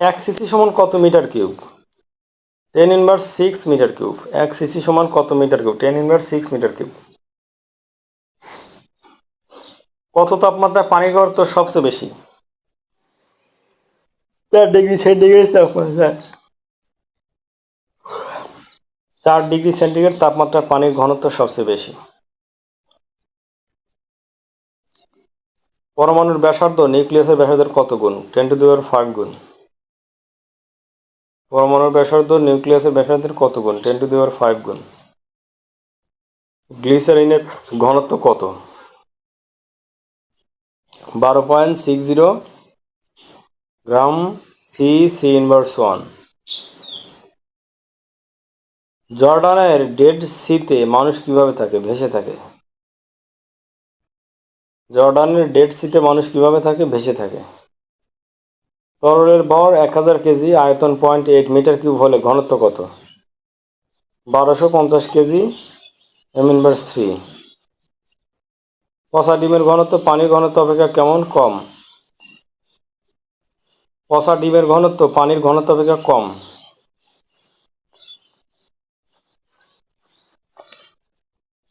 এক সিসি সমান কত metre cube? Ten inverse six metre cube. এক সিসি সমান কত metre cube? Ten inverse six metre cube. কত তাপমাত্রায় পানির ঘনত্ব সবচেয়ে বেশি? চার ডিগ্রি সেন্টিগ্রেড তাপমাত্রা। চার ডিগ্রি সেন্টিগ্রেড তাপমাত্রায় পানির ঘনত্ব সবচেয়ে বেশি। পরমাণুর ব্যাসার্ধ নিউক্লিয়াসের ব্যাসার্ধের কত গুণ? টেন টু দেওয়ার ফাইভ গুণ। পরমাণুর ব্যাসার্ধ নিউক্লিয়াসের ব্যাসার্ধের কত গুণ? টেন টু দেওয়ার ফাইভ গুণ। গ্লিসারিনের ঘনত্ব কত? বারো point six zero gram C C inverse one জর্ডানের ডেড সিতে মানুষ কীভাবে থাকে? ভেসে থাকে। জর্ডানের ডেড সিতে মানুষ কীভাবে থাকে? ভেসে থাকে। তরলের ভর এক হাজার কেজি, আয়তন পয়েন্ট এইট মিটার কিউব হলে ঘনত্ব কত? বারোশো পঞ্চাশ কেজি এম ইনভার্স থ্রি। পচা ডিমের ঘনত্ব, পানির ঘনত্ব অপেক্ষা কেমন? কম। পচা ডিমের ঘনত্ব, পানির ঘনত্ব অপেক্ষা কম।